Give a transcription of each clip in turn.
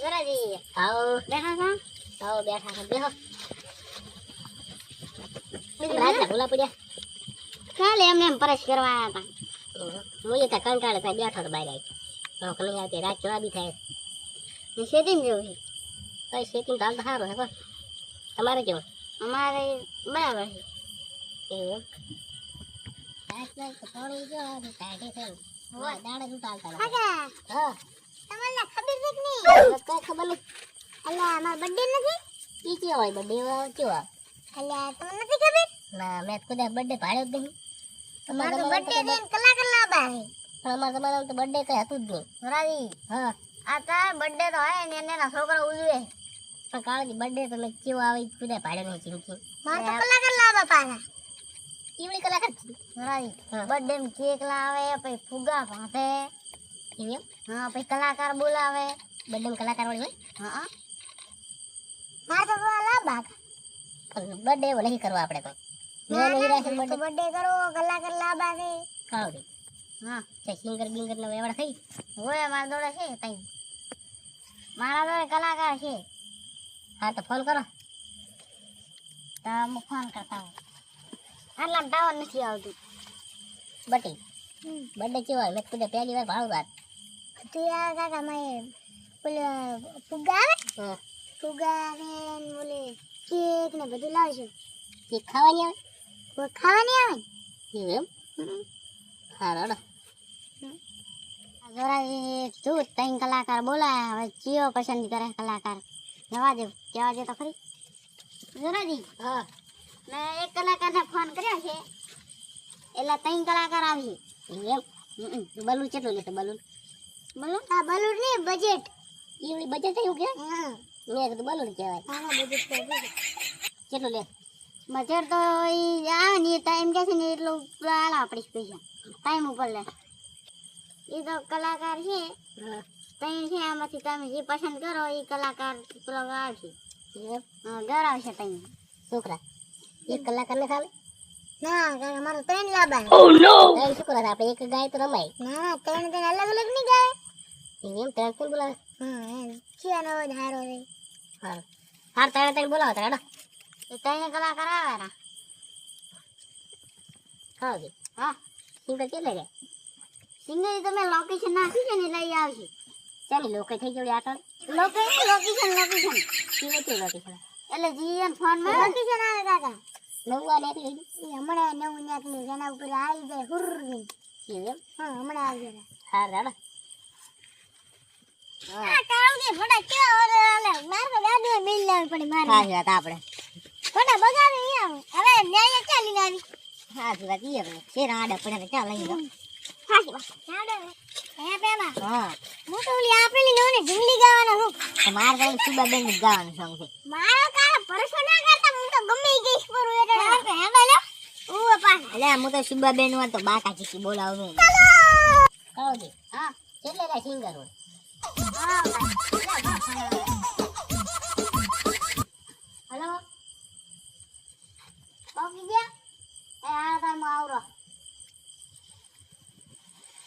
ગરાજી આવો બેઠા છો આવો બેઠા છો બેહો રાજા ભૂલા પડ્યા. કાલે એમને એમ પરેશ કરવા આવ્યા હતા. હું એ તો કંટાળે થાય બેઠો તો બહાર આવી. નહીં આવતી રાત જોવા બી થાય. ને શેતીમ જેવું છે. કઈ શેતી હાલ તો સારું હે તમારે કેવું? અમારે બરાબર છે. એવું તો થોડું જો કાઢે દાડે ઉતારતા હા. તમને ખબર છે કે નહીં? કઈ ખબર નહીં અલ્યા અમારો બર્થડે નથી? ઈ કેવો હોય બર્થડે કેવો અલ્યા તમને નથી ખબર? ના મેં કદાચ બર્થડે પાડ્યો જ નહીં. અમારો તમારા બર્થડે જમાનામાં કલાક લાવવા છે. તો અમારા જમાનામાં તો બર્થડે કઈ હતું જ નહીં. ગરાજી હા. આ તાર બર્થડે તો હોય ને એના છોકરા ઉજવે. પણ કાળજી બર્થડે તો મેં કેવો આવે કદાચ પાડ્યો નહીં ચીમચી મારે તો કલાક લાવવા પાછા ઈવડી કલાક બર્થડે કેક લાવે પછી ફુગા ભાંધે. એવી એમ? હા પછી કલાકાર બોલાવે. બર્થડે કલાકાર વાળી હોય? હા મારે તો બહુ બાગ બર્થડે એવો નહીં કરવો આપણે તો મેં નહીં રાખે બર્થડે બર્થડે કરો કલાકાર લાબા છે. કાવડી હા છે સિંગર બિંગર નો વેવડ થઈ. હોય મારા દોડે છે તઈ. મારા જોડે કલાકાર છે. હા તો ફોન કરો. તો હું ફોન કરતા હું આટલા ટાવર નથી આવતું. બટી બર્થડે કેવો મેં કદાચ પહેલી વાર ભાડું વાત તું યાર કાકા મેં પેલા ફુગા આવે ફુગા ને ઓલે કેક ને બધું લાવશું કેક ખાવાની આવે ખાવાની આવે એમ હા જોરાજી જરા તું ત્રણ કલાકાર બોલાયા હવે ચિયો પસંદ કરે કલાકાર જવા દે કહેવા દે તો ખરી જોરાજી હા મેં એક કલાકારને ફોન કર્યો છે એટલે ત્રણ કલાકાર એવું એમ બલૂન કેટલું લેતો બલૂન બોલો આ બલૂન નહીં બજેટ ઈવડી બજેટ થયું કે? હા. મેં કીધું બલૂન કહેવાય. હા બજેટ કેટલું લે? બજેટ તો ઈ આ ને ટાઈમ કે છે ને એટલું આલા આપણી પૈસા ટાઈમ ઉપર લે. એ તો કલાકાર છે. હા. ત્રણ છે આમાંથી તમે જે પસંદ કરો એ કલાકાર પેલો આવશે એવું? ઘર આવશે ત્રણ છોકરા એક કલાકાર ને ખાલી ના અમારો મારો ત્રણ લાભા ત્રણ છોકરા આપડે આપણે એક ગાય તો રમાય. ના ના ત્રણ ત્રણ અલગ અલગ નહીં ગાય. એવું એમ બોલાવે? નો હારો. હાર બોલાવો એ કલાકાર આવે ને હા જી હા. સિંગર કેટલે જાય? સિંગર તમે લોકેશન નાખી છે ને લઈ આવશે. ચાલી લોકો થઈ ગયું આટલ લોકેશન લોકેશન લોકેશન કેવું કેવું લોકેશન એટલે જીએન ફોનમાં લોકેશન આવે કાકા. નવું આ હમણાં નવું નાખલું જેના ઉપર આવી જાય હુર. એમ? હા હમણાં આવી જાય. હા રાડો હા કાળુજી ફોટા કેવા ઓરે માર તો ગાડી મિલ લેવી પડી મારે. સાચી વાત આપણે. ફોટા બગાડે અહીંયા હવે ન્યાય ચાલી આવી? સાચી વાત ઈ આપણે શેર આડા પડે તો ચાલ લઈ લો હાસી બસ ચાડે હે પેલા હા. હું તો ઓલી આપેલી લોને ઢીંગલી ગાવાનો છું. તો સુબા બેન જ સોંગ છે મારો કાળો પરસો ના કરતા હું તો ગમે ગઈશ પર એટલે. હે. બોલો ઓ પાસ એટલે હું તો સુબા બેન તો બાકા ચીકી બોલાવું હા કેટલે સિંગર હોય? હેલો ઓકી ગયા એ આ તો આવરો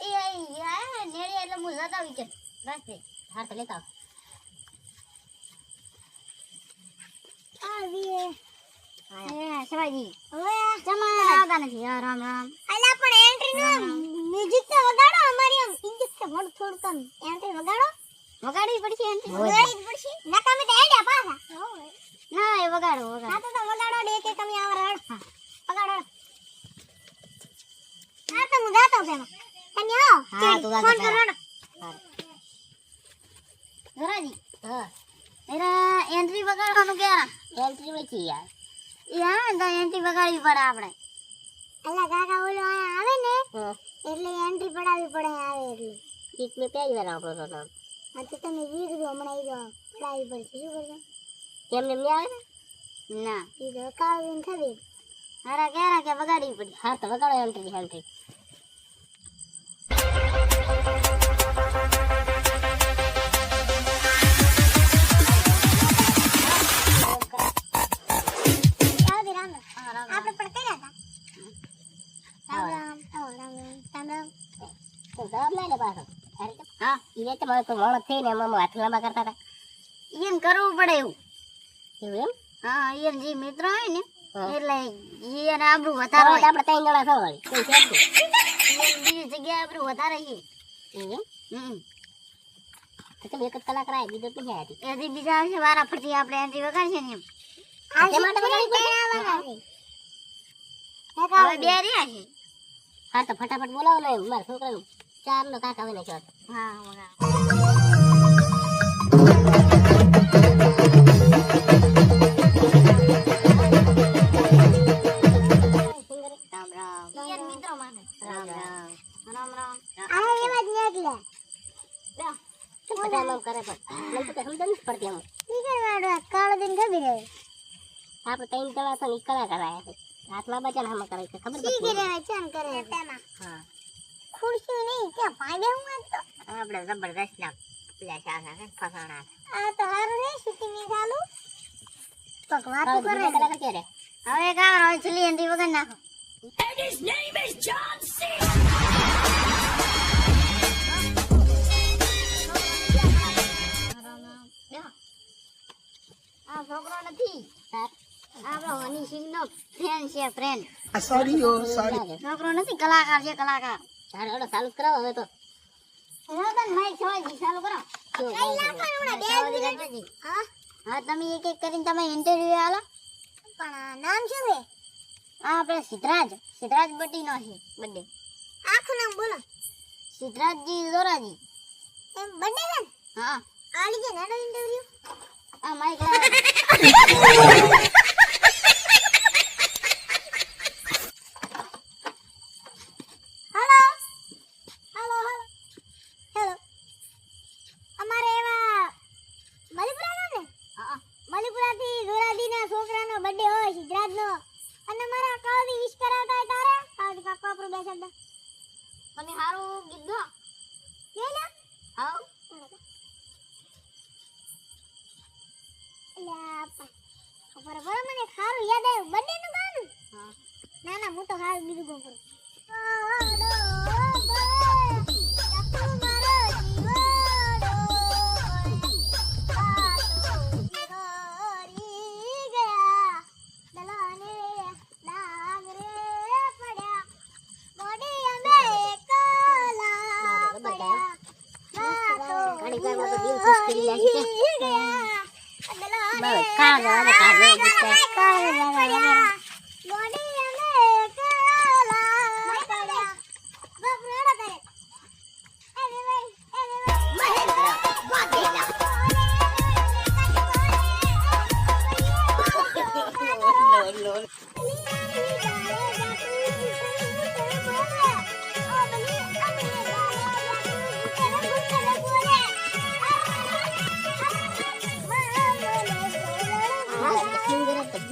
એ યાર નેડી એટલે હું જતા વિકેટ રસ્તે હા તો લેતા આવીએ આવો. એ શિવાજી હવે જમા આવતા નથી રામ રામ અલા પણ એન્ટ્રી નો મ્યુઝિક તો વગાડો અમારી આમ ઇજ્જત તો મોડ થોડું કમ. એન્ટ્રી વગાડો. વગાડવી પડશે એન્ટ્રી. વગાડવી પડશે. નકામી તો એડ્યા પાછા. ના એ વગાડો વગાડો. હા તો તો વગાડો ડે કે તમે આવ રડ વગાડો. હા તો હું જાતો પેલા તમે આવો. હા, તું ફોન કરો હા. ધરાજી. હા. એરા એન્ટ્રી વગાડવાનું કે એન્ટ્રી વેચી યાર. યાર તો એન્ટ્રી વગાડવી પડે આપણે. અલા કાકા ઓલો અહીંયા આવે ને એટલે એન્ટ્રી પડાવી પડે આવે એટલે. એક મેં પહેલી વાર આપણો તો નામ હા તો તમે વીર દો હમણાં ઈ તો પડાવી પડશે શું કરશો? એમને એમને આવે ને? ના. ઈ તો કાળવીને ખરી હારા ક્યારે કે વગાડવી પડી. હા તો વગાડો એન્ટ્રી એન્ટ્રી નહીં. ઈયન બીજી બીજો આવશે વારા આપણે બે રહ્યા છે હા તો ફટાફટ બોલાવો ને મારા છોકરાનું. ચાર નો કાકા હોય ને કહેવાય. હા આપણે ત્રણ જણા તો ને ઈ કલાકાર છે. હાથમાં બચન હમ કરે છે ખબર ઠીક કરે રે કરે તેમાં. હા. ખુરશી નહીં કે પાડે હું આજ તો. આપણે જબરદસ્ત ના પેલા શાસા છે ફસાણા આ તો હારું રે શૂટિંગની ચાલુ. પક વાતો હવે કરે બીજા કલાકાર ક્યારે હવે કાવર હવે his name is John આ છોકરો નથી. આપણો હની સિંહ નો ફ્રેન્ડ છે ફ્રેન્ડ Sorry, sorry. છોકરો નથી કલાકાર છે કલાકાર. ચાલો હળો ચાલુ કરાવો હવે તો. રતન માઈક છવાજી ચાલુ કરો. શું છવાજી હા? હા તમે એક એક કરીને તમે ઇન્ટરવ્યુ આલો. પણ નામ શું છે? આ આપણે સિદ્ધરાજ સિદ્ધરાજ બટી નો છે બર્થડે આખું નામ બોલો. સિદ્ધરાજજી દોરાજી. એમ બર્થડે છે હા. આલી લીજે નાનો ઇન્ટરવ્યુ આ માઈક લાવો હેલો હેલો હેલો હેલો અમારે એવા મલિપુરા ને હા મલિપુરા થી જોરાદી છોકરાનો બર્થડે હોય સિદ્ધરાજ નો અને મારા કાવદી વિશ કરાવતા હોય તારે કાવદી કાકો આપણું બે શબ્દ તમે હારું ગીત ગો લે લે આવ બરાબર મને ખારું યાદ આવ્યું બર્થડે નું ગાનું ના ના હું તો હાલ બીજું ગો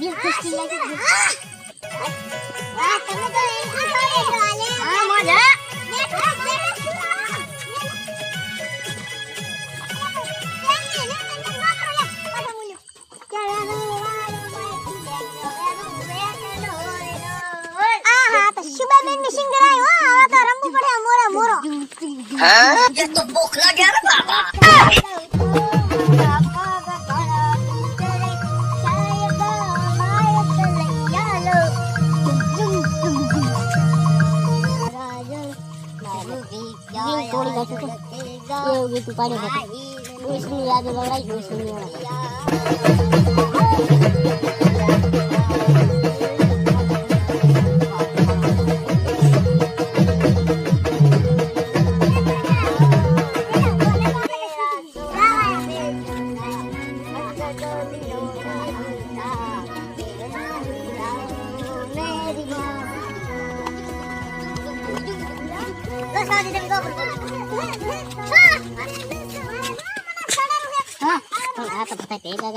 સિંગર તો દિલ ખુશ કરી નાખી છે. દિલ ગીતું પાડ્યું હતું. ડોશીની યાદ લવડાવી ડોશીની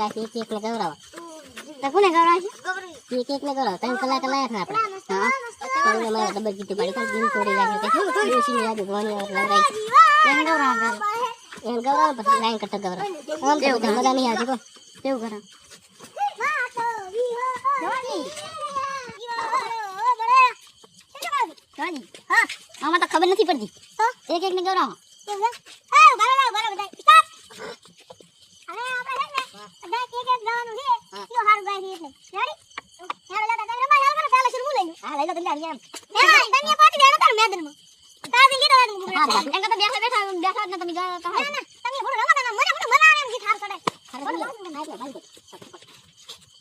ભેગા ગયા એક એકને ગૌરવ. કોને ગવરાશે એક ને ગૌરવ. ત્રણ કલાક લાયા હતા આપણે. હા. પણ મારે ડબલ ગીતું પાડી. પણ તોડી નાખ્યું કે યાદ વાર એને ગવરાશે એને ગૌરવ પછી લાઈન કરતા ગૌરવ. આમ તો બધા મજા નહીં આવતી પણ કેવું કરે હા. આમાં તો ખબર નથી પડતી. એક એક ને બરાબર બરાબર એક એક ગાવાનું છે. કયો હારું ગાય છે એટલે? રેડી? હેડો લેતા તમે રમાય હાલ કરો ચાલો શરૂ લઈ લો હા લઈ લો તમે આમ મેદાન તમે પાટી દેણો તાર મેદાનમાં. તારે લીધો હોય તો એમ કરતા બેઠા બેઠા બેઠા ને તમે જાઓ ના ના તમે થોડું રમો ના મને થોડું બનાવે એમ ગીત હાર ચડે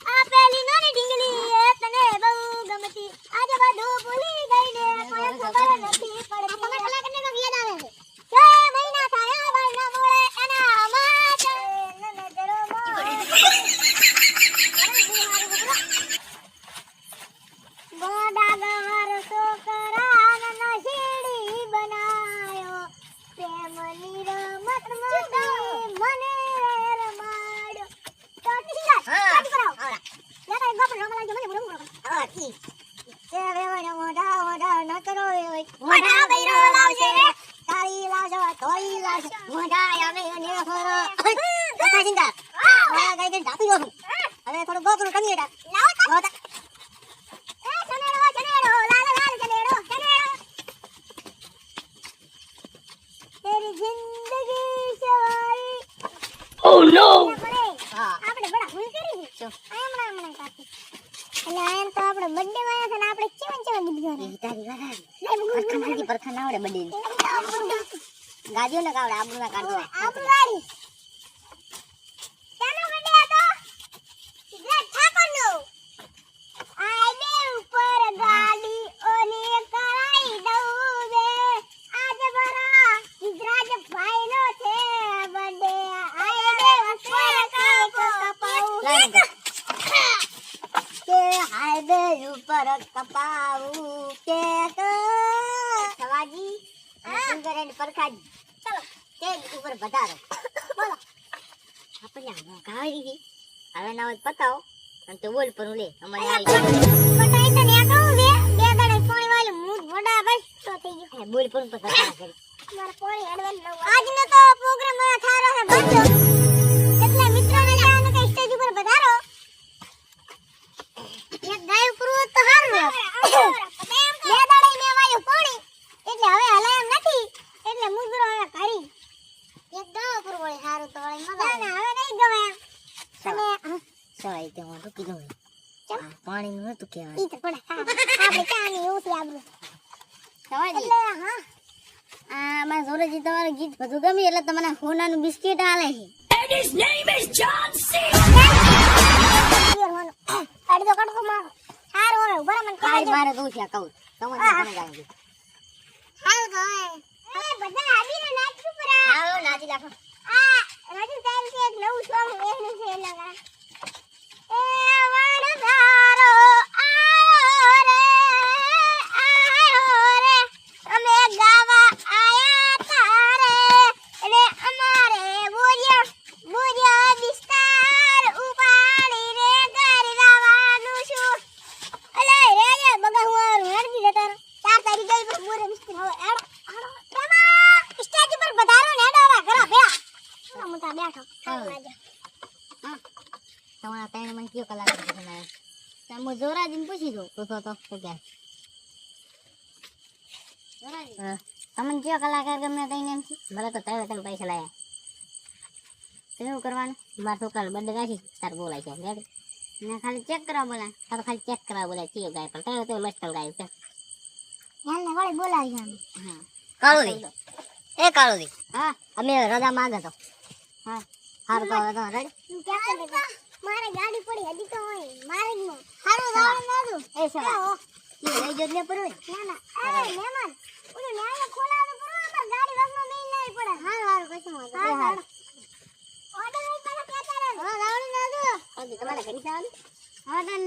આ પેલી નાની ઢીંગલી એ તને બહુ ગમતી. આજે બધું ભૂલી ગઈ ને કોઈ ખબર નથી પડતી. તમે કલાકને નો યાદ આવે છે કે મહિના થાય મહિના મોળે એના માટે નજરો ગોડા ગવાર છોકરા નશીડી બનાયો પ્રેમની રમત રમાડી મને રમાડ્યો તો ટીંગા હા. કાઢી કરાવો આવડા. લે તારે ગોપર રમવા લાગજો મને બુડું બુડું હા ઈ તે વેવણ મોઢા મોઢા ન કરો ઓય મોઢા બૈરો લાવજે રે. તાળી લાવજો તોળી લાવજો મોઢા અમે ને ફરો કથા ચિંતા આ ગાઈ ગઈ ઢાપી દો હવે લાવો તો એ લાલ લાલ તેરી જિંદગી સવારી Oh! આપણે બડા ભૂલ કરી એટલે આયમ તો આપણે બર્થડે માં છે ને આપણે ચેવન ચેવન ગાવા ઈ તારી વાત લઈ પરખા નથી પરખા ના ગાડીઓ ને કાવડે આબુ ના કાઢો આપણું ગાડી કેનો બર્થડે હતો સિદ્ધાર્થ ઠાકોરનો આય બે ઉપર ગાડી ઓની કરાઈ દઉં બે આજે બરા સિદ્ધરાજ ભાઈનો છે બર્થડે આય બે ઉપર કેક કપાવું કે હાઈવે ઉપર હવે ના પતાવો અને તો બોલ પણ લે અમારે બટાઈ તો ન્યા કહું બે બે બોલ પાણી હેડવાનું આજનો તો પ્રોગ્રામ બંધો બે દાડે મે વાયું પાણી. એટલે હવે હલાય એમ નથી. એટલે મુજરો હવે કરી એક દવા ઉપર વળી સારું તો વળી મજા ના હવે નહીં ગમે એમ. તમે સવાઈ તે હું રૂકી દઉં પાણી નું નતું કહેવાય ઈ તો પડે આપણે ચાની ઉતી છે સવાઈ એટલે હા. આ મારા જોરેજી તમારું ગીત બધું ગમ્યું એટલે તમને હોનાનું બિસ્કિટ આલે છે. And his name is John C. અડધો કડકો મારો. સારું હવે ઊભા મને ખબર મારે તું છે કહું. તમને. કોને ગાયું સારું તો હવે. બધા આવીને નાચવું પડે. આવો નાચી લાખો આ રાજુ સાહેબ છે એક નવું સોંગ એનું છે એટલે ગા એ વણધારો આયો રે આયો રે અમે ગાવા આયા તારે એટલે અમારે બોલ્યા બોલ્યા વિસ્તાર ઉપાડી રે કરી લાવવાનું છું અલે રે રે બગા હું આ હેડજી જતા રહો. ચાર તારીખ ગઈ પર મોરે મિસ્ત્રી હવે એડો આડો પ્રેમા સ્ટેજ ઉપર પધારો ને એડો હવે ઘરા ભેળા મોટા મોટા બેઠો હા. હા તમારા ત્રણ મને કયો કલાક બનાવ્યો તમે જોરાજીને તો તમને કયો કલાકાર ગમે તઈને એમ છે તો તમે તમે પૈસા લાયા. તો એવું કરવાનું? મારા છોકરા બંધ રાખી તાર બોલાય છે. રેડી ને ખાલી ચેક કરવા બોલા તારે ખાલી ચેક કરવા બોલાય ચીયો ગાય પણ. ત્રણ તમે મસ્ત ગાય છે. યાલને વળી બોલાવી આમ. હા. કાળુદી એ કાળુદી હા. અમે રજા માંગે તો હા. હારું તો રેડી મારે ગાડી પડી હજી તો હોય. મારે જ હારો હારું ના નાદું. એ સવા એ લઈ જો. ને પરવે ના. ના એ મહેમાન. ઓલો ન્યાય ખોલાવું કરો અમાર ગાડી વસમાં મેઈ નઈ પડે. હારું હારું કશું વાંધો હા હારું. ઓર્ડર લઈ પાછા કહેતા રહે હા ના દો ઓકે તમારે ઘરે જવાનું? હા તન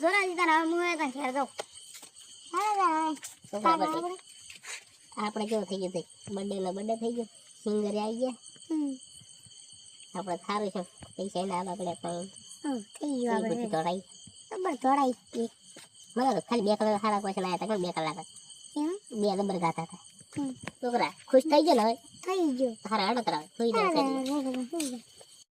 જોરા જીતા હવે મુએ તને ઘેર જાઉં. birthday. આપણે કેવું થઈ ગયું બર્થડે નો બર્થડે થઈ ગયો? સિંગર આવી ગયા? હમ. આપણે સારું છે. પૈસા ના આપણે પણ થઈ ગયું આપણે દોડાઈ ખબર દોડાઈ મને તો ખાલી બે કલાક સારા ક્વેશ્ચન આવ્યા હતા બે કલાક બે નંબર ગાતા હતા છોકરા ખુશ થઈ ગયો ને હવે? થઈ ગયો. સારા હડો તરાવ થઈ જાય.